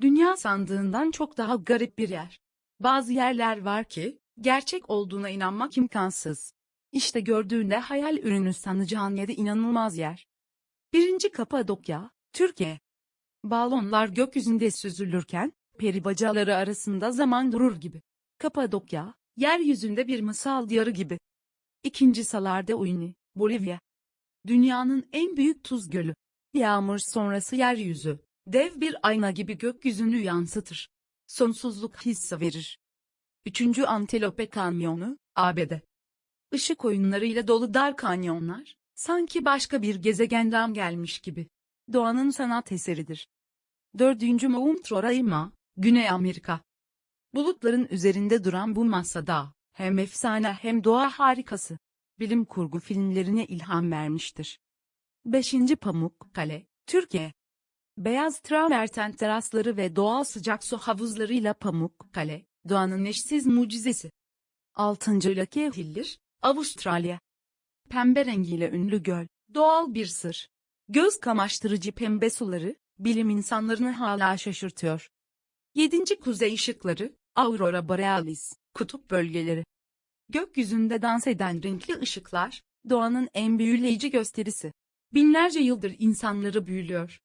Dünya sandığından çok daha garip bir yer. Bazı yerler var ki, gerçek olduğuna inanmak imkansız. İşte gördüğünde hayal ürünü sanacağın yedi inanılmaz yer. Birinci Kapadokya, Türkiye. Balonlar gökyüzünde süzülürken, peri bacaları arasında zaman durur gibi. Kapadokya, yeryüzünde bir masal diyarı gibi. İkinci Salarda Uyuni, Bolivya. Dünyanın en büyük tuz gölü. Yağmur sonrası yeryüzü, dev bir ayna gibi gökyüzünü yansıtır. Sonsuzluk hissi verir. Üçüncü Antelope Kanyonu, ABD. Işık oyunlarıyla dolu dar kanyonlar, sanki başka bir gezegenden gelmiş gibi. Doğanın sanat eseridir. Dördüncü Mount Roraima, Güney Amerika. Bulutların üzerinde duran bu masada, hem efsane hem doğa harikası. Bilim kurgu filmlerine ilham vermiştir. 5. Pamukkale, Türkiye. Beyaz traverten terasları ve doğal sıcak su havuzlarıyla Pamukkale, doğanın eşsiz mucizesi. 6. Lucky Hillir, Avustralya. Pembe rengiyle ünlü göl, doğal bir sır. Göz kamaştırıcı pembe suları, bilim insanlarını hala şaşırtıyor. 7. Kuzey ışıkları, Aurora Borealis, kutup bölgeleri. Gökyüzünde dans eden renkli ışıklar, doğanın en büyüleyici gösterisi. Binlerce yıldır insanları büyülüyor.